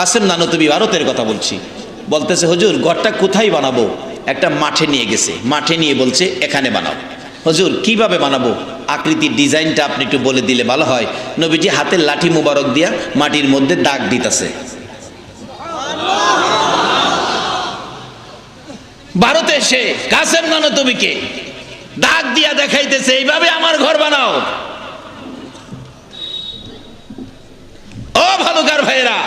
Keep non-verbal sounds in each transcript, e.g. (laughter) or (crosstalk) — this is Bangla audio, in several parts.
কাসেম নানতবি ভারতের কথা বলছি। বলতেছে, হুজুর, ঘরটা কোথায় বানাবো? একটা মাঠে নিয়ে গেছে। মাঠে নিয়ে বলছে, এখানে বানাও। হুজুর, কীভাবে বানাবো? আকৃতির ডিজাইনটা আপনি একটু বলে দিলে ভালো হয়। নবীজি হাতের লাঠি মুবারক দিয়া মাটির মধ্যে দাগ দিতেছে। ভারতে এসে, কাসেম নানতবিকে দাগ দিয়া দেখাইতেছে, এইভাবে আমার ঘর বানাও। ও ভালুকার ভাইয়েরা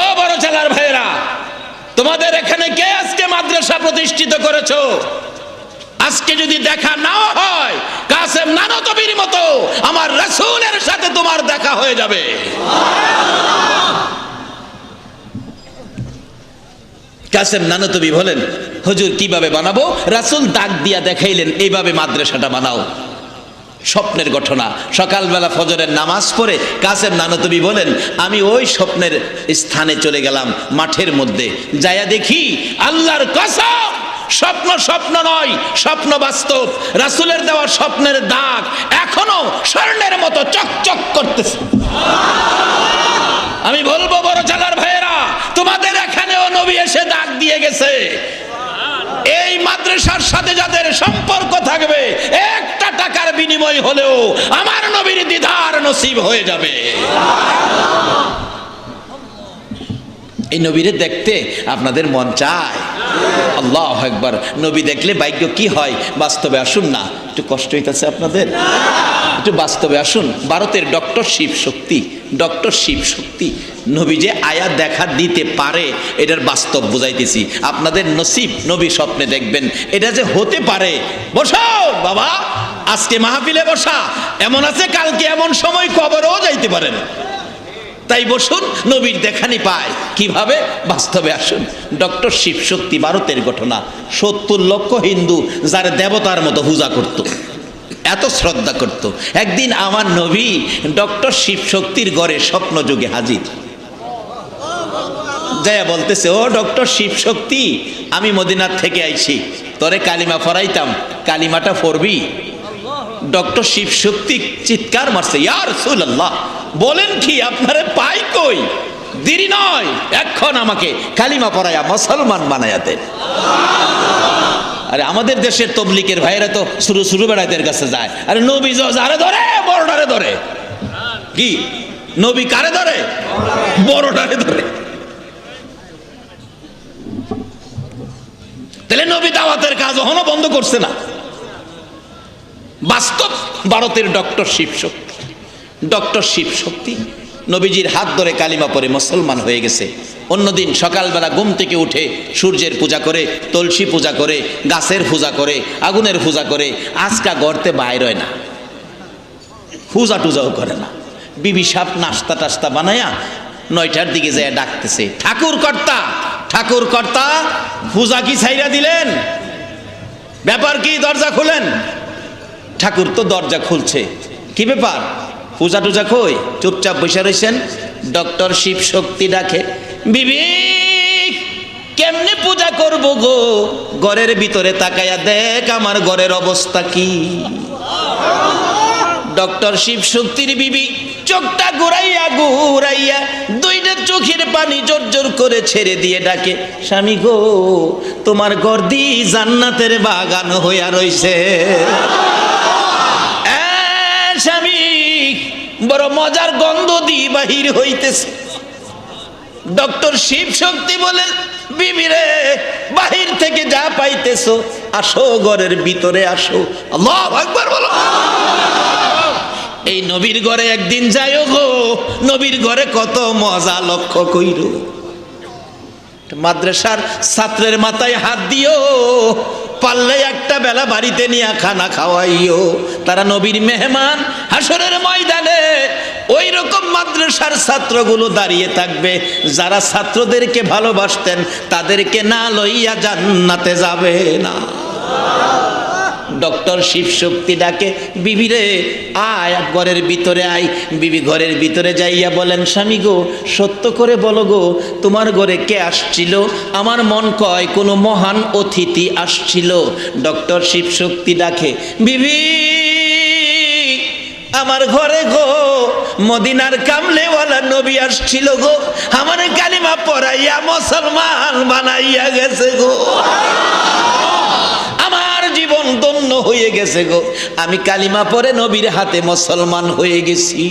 ও বড় চালার ভাইয়েরা তোমাদের এখানে কে আজকে মাদ্রাসা প্রতিষ্ঠিত করেছ? আজকে যদি দেখা নাও হয়, কাসেম নানতবির মতো আমার রাসূলের সাথে তোমার দেখা হয়ে যাবে। কাসেম নানতবি বলেন, হুজুর কীভাবে বানাবো? রাসূল দাগ দিয়া দেখাইলেন, এইভাবে মাদ্রাসাটা বানাও। স্বপ্নের ঘটনা। সকালবেলা ফজরের নামাজ পড়ে কাসেম নানতবি বলেন আমি ওই স্বপ্নের স্থানে চলে গেলাম মাঠের মধ্যে। যায়া দেখি আল্লাহর কসম স্বপ্ন স্বপ্ন নয় স্বপ্ন বাস্তব। রাসূলের দেওয়া স্বপ্নের দাগ এখনও স্বর্ণের মতো চকচক করতেছে। আমি বলব বড় চালার ভাইয়েরা তোমাদের এখানেও নবী এসে দাগ দিয়ে গেছে। এই মাদ্রাসার সাথে যাদের সম্পর্ক থাকবে একটা টাকার বিনিময় হলেও আমার নবীর দিদার নসিব হয়ে যাবে। এই নবীরে দেখতে আপনাদের মন চায়। আল্লাহ একবার নবী দেখলে ভাগ্য কি হয়? বাস্তবে আসুন না। একটু কষ্ট হইতেছে আপনাদের? একটু বাস্তবে আসুন। ভারতের ডক্টর শিব শক্তি ডক্টর শিব শক্তি। নবী যে আয়া দেখা দিতে পারে, এটার বাস্তব বুঝাইতেছি। আপনাদের নসিব নবী স্বপ্নে দেখবেন। এটা যে হতে পারে, বসো বাবা। আজকে মাহফিলে বসা, এমন আছে, কালকে এমন সময় কবরও যাইতে পারেন তাই বসুন, নবীর দেখানি পায় কীভাবে? বাস্তবে আসুন। ডক্টর শিব শক্তি ভারতের ঘটনা। সত্তর লক্ষ হিন্দু যার দেবতার মতো পূজা করত, এত শ্রদ্ধা করত। একদিন আমার নবী ডক্টর শিব শক্তির গড়ে স্বপ্ন যুগে হাজির। জয়া বলতেছে, ও ডক্টর শিব শক্তি আমি মদিনার থেকে আইছি। তরে কালিমা ফরাইতাম কালিমাটা ফরবি ডক্টর শিব শক্তি চিৎকার মারছে ইয়ার সুল্লাহ বলেন কি, আপনারে পাই কই? দেরি নয়, এখন আমাকে কালিমা পড়ায়া মুসলমান বানায়া দেন। আরে, আমাদের দেশের তবলিকের ভাইরা তো শুরু শুরু বেড়াইদের কাছে যায়। আরে, নবী যারে ধরে বড়ডারে ধরে। কি? নবী কারে ধরে? বড়ডারে ধরে। তাহলে নবী দাওয়াতের কাজ এখনও বন্ধ করছে না। বাস্তব ভারতের ডক্টর শিব শক্তি ডক্টর শিব শক্তি নবীজির হাত ধরে কালিমা পরে মুসলমান হয়ে গেছে। অন্যদিন সকালবেলা ঘুম থেকে উঠে সূর্যের পূজা করে, তুলসী পূজা করে, গাছের পূজা করে, আগুনের পূজা করে, আজকা গড়তে বাইর হয় না। পূজা টুজাও করে না। বিবি সাপ নাস্তা টাস্তা বানায়া নয়টার দিকে যায় ডাকতেছে, ঠাকুর কর্তা ঠাকুর কর্তা, পূজা কি ছাইরা দিলেন? ব্যাপার কি দরজা খুলেন? ঠাকুর তো দরজা খুলছে। কি ব্যাপার? পূজা টুজা কই? চুপচাপ বসে রয়েছেন ডক্টর শিব শক্তি ডাকে বিবি কেমনে পূজা করব গো? ঘরের ভিতরে তাকায়া দেখ, আমার ঘরের অবস্থা কি? ডক্টর শিব শক্তির বিবি চোখটা ঘুরাইয়া ঘুরাইয়া দুইটা চোখের পানি জোর জোর করে ছেড়ে দিয়ে ডাকে, স্বামী গো, তোমার গর্দি জান্নাতের বাগান হইয়া রইছে। বড় মজার গন্ধ দি বাহির হইতেছে। ডক্টর শিব শক্তি বলেন বিবিরে বাহির থেকে যা পাইতেছো, আসো ঘরের ভিতরে আসো। আল্লাহ একবার বলো। এই নবীর ঘরে একদিন যাইও গো, নবীর ঘরে কত মজা লক্ষ্য কইর। মাদ্রাসার ছাত্রের মাথায় হাত দিও পারলে একটা বেলা বাড়িতে নিয়ে খানা খাওয়াইও। তারা নবীর মেহমান হাসরের ময়দানে ওই রকম মাদ্রাসার ছাত্রগুলো দাঁড়িয়ে থাকবে। যারা ছাত্রদেরকে ভালোবাসতেন, তাদেরকে না লইয়া জান্নাতে যাবে না। ডক্টর শিব শক্তি ডাকে, বিবি রে, আয়, ঘরের ভিতরে আয়। বিবি ঘরের ভিতরে যাইয়া বলেন, স্বামী গো, সত্য করে বলো গো, তোমার ঘরে কে আসছিল? আমার মন কয় কোনো মহান অতিথি আসছিল। ডক্টর শিব শক্তি ডাকে, বিবি, আমার ঘরে গো, মদিনার কামলেওয়ালা নবী আসছিল গো। আমার কালিমা পড়াইয়া মুসলমান বানাইয়া গেছে গো। জীবন ধন্য হয়ে গেছে গো। আমি কালিমা পরে নবীর হাতে মুসলমান হয়ে গেছি।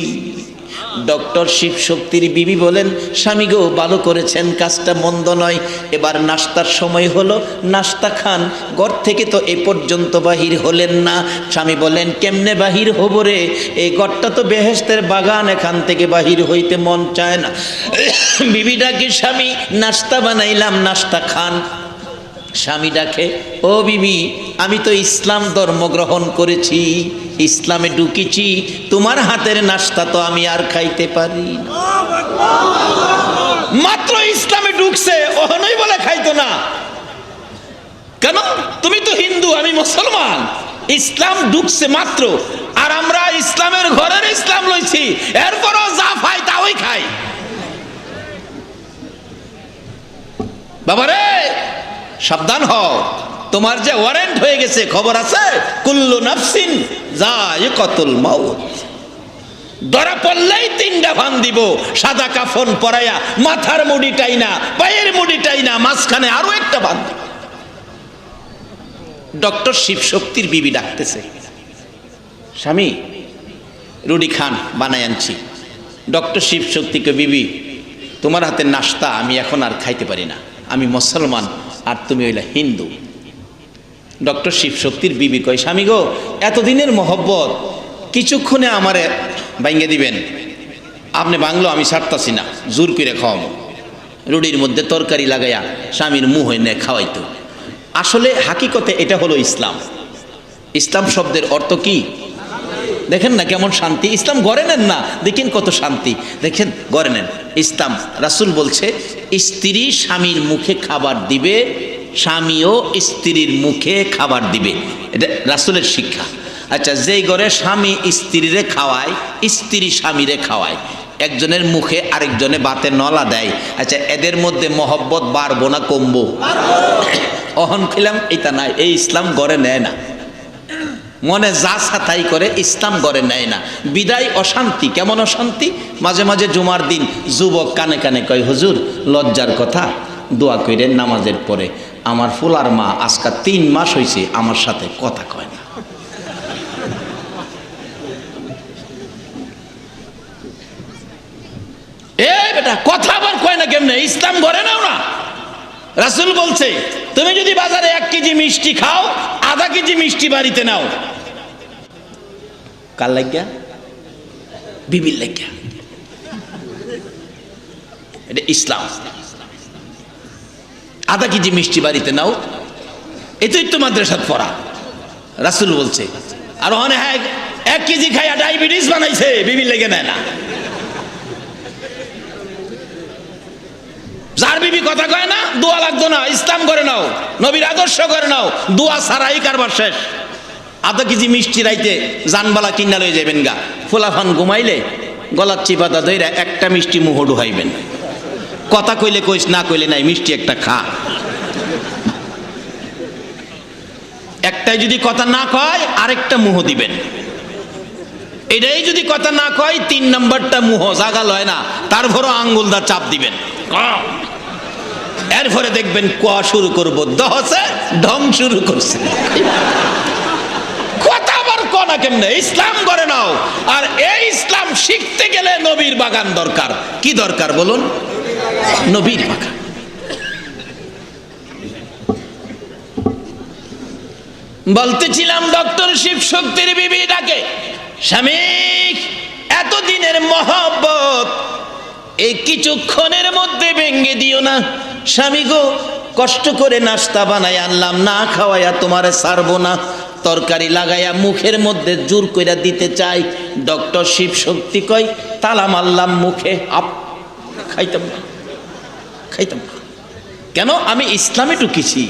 ডক্টর শিব শক্তির বিবি বলেন, স্বামী গো, ভালো করেছেন, কাজটা মন্দ নয়। এবার নাস্তার সময় হলো, নাস্তা খান। ঘর থেকে তো এ পর্যন্ত বাহির হলেন না। স্বামী বলেন, কেমনে বাহির হব রে? এই ঘরটা তো বেহেস্তের বাগান, এখান থেকে বাহির হইতে মন চায় না। (coughs) বিবি ডাকে, স্বামী, নাস্তা বানাইলাম, নাস্তা খান। স্বামী ডাকে, ও বিবি আমি তো ইসলাম ধর্ম গ্রহণ করেছি, ইসলামে ঢুকেছি, তোমার হাতের নাস্তা তো আমি আর খাইতে পারি মাত্র ইসলামে ঢুকছে, ওহনই বলে খাইতো না। কেন? তুমি তো হিন্দু, আমি মুসলমান। ইসলাম ঢুকছে মাত্র, আর আমরা ইসলামের ঘরের ইসলাম লইছি, এরপরও যা পাই তাই খাই বাবারে, সাবধান হও। তোমার যে ওয়ারেন্ট হয়ে গেছে, খবর আছে? কুল্লু নাফসিন যায় কতুল মাউত। ধরা পড়লেই তিনটা ভান দিব। সাদা কাফন পরাইয়া মাথার মুড়িটাই না পায়ের মুড়িটাই না মাঝখানে আরও একটা ভান দিব। ডক্টর শিব শক্তির বিবি ডাকতেছে। স্বামী, রুডি খান বানাই আনছি। ডক্টর শিব শক্তিকে বিবি, তোমার হাতের নাস্তা আমি এখন আর খাইতে পারি না। আমি মুসলমান আর তুমি হইলা হিন্দু। ডক্টর শিব শক্তির বিবি কয়, স্বামী গো, এতদিনের মহব্বত, কিছুক্ষণে আমারে ভাঙ্গে দিবেন। আপনি বাংলো, আমি ছাড়তাছি না, জোর করে খাওয়াবো। রুডির মধ্যে তরকারি লাগাইয়া স্বামীর মুহ এনে খাওয়াইতো। আসলে হাকিকতে এটা হলো ইসলাম। ইসলাম শব্দের অর্থ কি? দেখেন না কেমন শান্তি? ইসলাম গড়ে নেন না, দেখেন কত শান্তি। দেখেন, গড়ে নেন। ইসলাম, রাসুল বলছে, স্ত্রী স্বামীর মুখে খাবার দিবে স্বামীও স্ত্রীর মুখে খাবার দিবে। এটা রাসুলের শিক্ষা। আচ্ছা যেই ঘরে স্বামী স্ত্রীরে খাওয়ায়, স্ত্রী স্বামীরে খাওয়ায়, একজনের মুখে আরেকজনে বাতে নলা দেয়। আচ্ছা এদের মধ্যে মহব্বত বাড়বো না কমবো? অহন খিলাম এটা নাই, এই ইসলাম গড়ে নেয় না। মনে যা ছাতাই করে ইসলাম গড়ে নেয় না। বিদায় অশান্তি, কেমন অশান্তি? মাঝে মাঝে জুমার দিন, যুবক কানে কানে কয়, হুজুর, লজ্জার কথা, দোয়া কইরেন নামাজের পরে। আমার ফুলার মা আজকা তিন মাস হয়েছে আমার সাথে কথা কয় না। এই বেটা, কথা আবার কয় না কেমনে? ইসলাম গড়ে নাও না। রাসুল বলছে, তুমি যদি বাজারে এক কেজি মিষ্টি খাও, আধা কেজি মিষ্টি বাড়িতে নাও। কার লাগিয়া? বিবির লাগিয়া। এটা ইসলাম। আধা কেজি মিষ্টি বাড়িতে নাও। এটাই তো মাদ্রাসাত পড়া। রাসুল বলছে, আর ওখানে হ্যাঁ এক কেজি খাইয়া ডায়াবেটিস বানাইছে বিবির লেগে নেয় না। যার বিবি কথা কয় না, দোয়া লাগতো না, ইসলাম করে নাও, নবীর আদর্শ করে নাও, দোয়া ছাড়াই কারবার শেষ। আধা কেজি মিষ্টি রাইতে জানবালা কিনা লয়ে যাবেন গা। ফুলাফান ঘুমাইলে গলার চিপাতা দইরা একটা মিষ্টি মুহ ডুহাইবেন কথা কইলে কইস, না কইলে নাই, মিষ্টি একটা খা। একটাই যদি কথা না কয়, আরেকটা মুহ দিবেন। এটাই যদি কথা না কয়, তিন নাম্বারটা মুহ জাগা লয় না, তারপরও আঙ্গুল দা চাপ দিবেন। এরপরে দেখবেন কোয়া শুরু করব, দহসে ঢং শুরু করছে। কথা আবার কনা কেমনে? ইসলাম করে নাও। আর এই ইসলাম শিখতে গেলে নবীর বাগান দরকার। কি দরকার বলুন? নবীর বাগান বলতেছিলাম ডক্টর শিব শক্তির বিবি ডাকে স্বামী এতদিনের মহব্বত, এই কিছুক্ষণের মধ্যে ভেঙ্গে দিও না। স্বামী গো, কষ্ট করে নাস্তা বানাই আনলাম, না খাওয়াইয়া তোমারে ছাড়বো না। তরকারি লাগাইয়া মুখের মধ্যে জোর কইরা দিতে চাই। ডক্টর শিব শক্তি কয়, তালা মারলাম মুখে, আপ, খাইতাম না। খাইতাম কেন? আমি ইসলামে ঢুকেছি।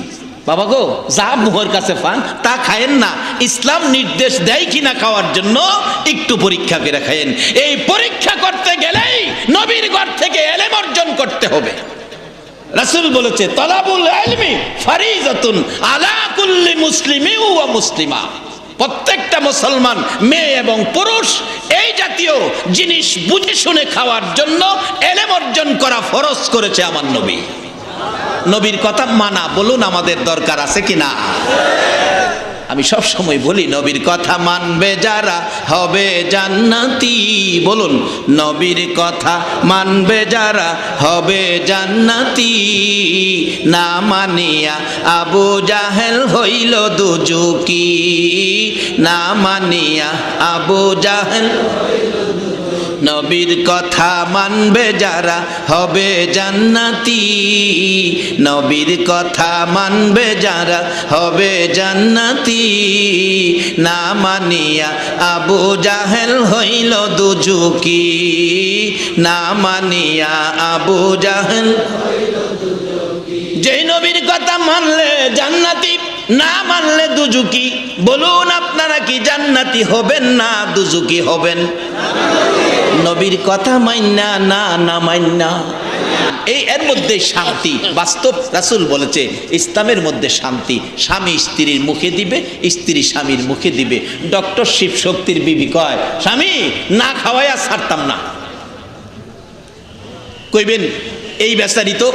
বাবা গো, যা মুহর কাছে পান, তা খায়েন না। ইসলাম নির্দেশ দেয় কিনা খাওয়ার জন্য একটু পরীক্ষা করে খায়েন। এই পরীক্ষা করতে গেলেই নবীর ঘর থেকে এলেম অর্জন করতে হবে। রাসূল বলেছে, তলাবুল ইলমি ফারিজাতুন আলা কুল্লি মুসলিমি ওয়া মুসলিমা। প্রত্যেকটা মুসলমান, মেয়ে এবং পুরুষ, এই জাতীয় জিনিস বুঝে শুনে খাওয়ার জন্য এলেম অর্জন করা ফরজ করেছে আমার নবী। নবীর কথা মানা, বলুন আমাদের দরকার আছে কি না আমি সব সময় বলি, নবীর কথা মানবে যারা হবে জান্নাতি। বলুন, নবীর কথা মানবে যারা হবে জান্নাতি। না মানিয়া আবু জাহেল হইল দুজুকি না মানিয়া আবু জাহেল নবীর কথা মানবে যারা হবে জান্নাতি। নবীর কথা মানবে যারা হবে জান্নাতি। না মানিয়া আবু জাহেল হইল দুজুকি না মানিয়া আবু জাহেল যেই নবীর কথা মানলে জান্নাতি, না মানলে দুজুকি বলুন আপনারা কি জান্নাতি হবেন না দুজুকি হবেন? নবীর কথা মাইনা, না না মাইনা। এই এর মধ্যে শান্তি, বাস্তব রাসুল বলেছে, ইসলামের মধ্যে শান্তি। স্বামী স্ত্রীর মুখে দিবে, স্ত্রী স্বামীর মুখে দিবে। ডক্টর শিব শক্তির বিবি কয়, স্বামী, না খাওয়াইয়া ছাড়তাম না। কইবেন, এই বেচারি তো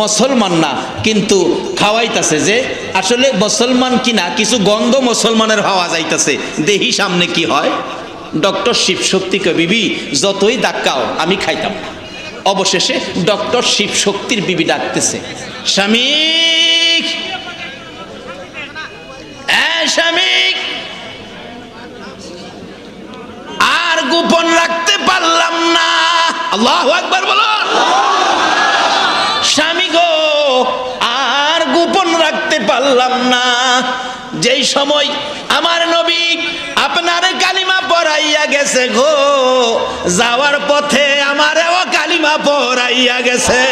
মুসলমান না, কিন্তু খাওয়াইতাছে যে, আসলে মুসলমান কিনা, কিছু গন্ধ মুসলমানের হওয়া যাইতাছে। দেহি সামনে কি হয়? ডক্টর শিব শক্তি কয় বিবি, যতই ডাক্কাও আমি খাইতাম। অবশেষে ডক্টর শিব শক্তির বিবি ডাকতেছে স্বামী স্বামী আর গোপন রাখতে পারলাম না। আল্লাহ একবার বলুন স্বামী গো, আর গোপন রাখতে পারলাম না। যেই সময় আমার নবী আপনার কালিমা পড়াইয়া গেছে গো। যাওয়ার পথে আমারও কালিমা পড়াইয়া গেছে।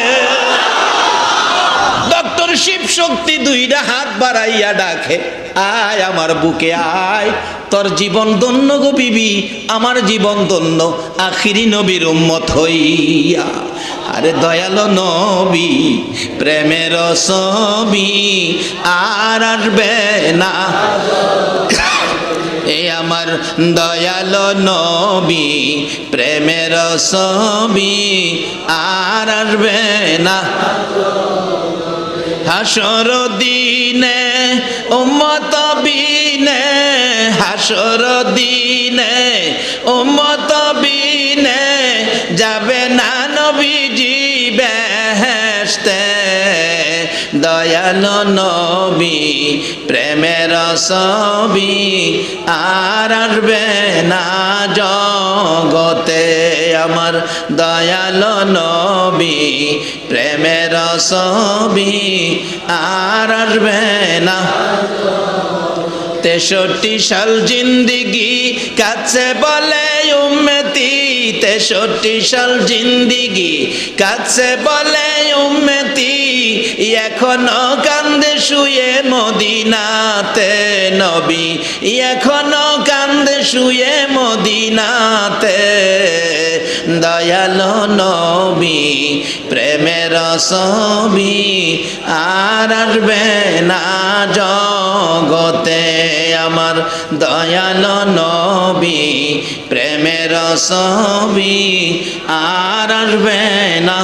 ডক্টর শিব শক্তি দুইটা হাত বাড়াইয়া ডাকে, আয় আমার বুকে আয়। তোর জীবন দন্য গো বিবি, আমার জীবন দন্য আখিরি নবীর উম্মত হইয়া। আরে দয়ালো নবী, প্রেমের ছবি আর আসবে না। এ আমার দয়াল নবী, প্রেমের ছবি আর আসবে না। হাসর দিনে, উম্মত বিনে, হাসর দিনে, উম্মত দয়াল নবী প্রেমের ছবি আর আসবে না জগতে। আমার দয়াল নবী প্রেমের ছবি আর আসবে না। তেষট্টি সাল জিন্দিগি কাছে বলে উম্মতি। তেষট্টি সাল জিন্দিগি কাছে বলে উম্মতি। এখনও কান্দে শুয়ে মদিনাতে নবী। এখনও কান্দে শুয়ে মদিনাতে দয়াল নবী, প্রেমের ছবি আর আসবে না জগতে। আমার দয়াল নবী, প্রেমের ছবি আর আসবে না।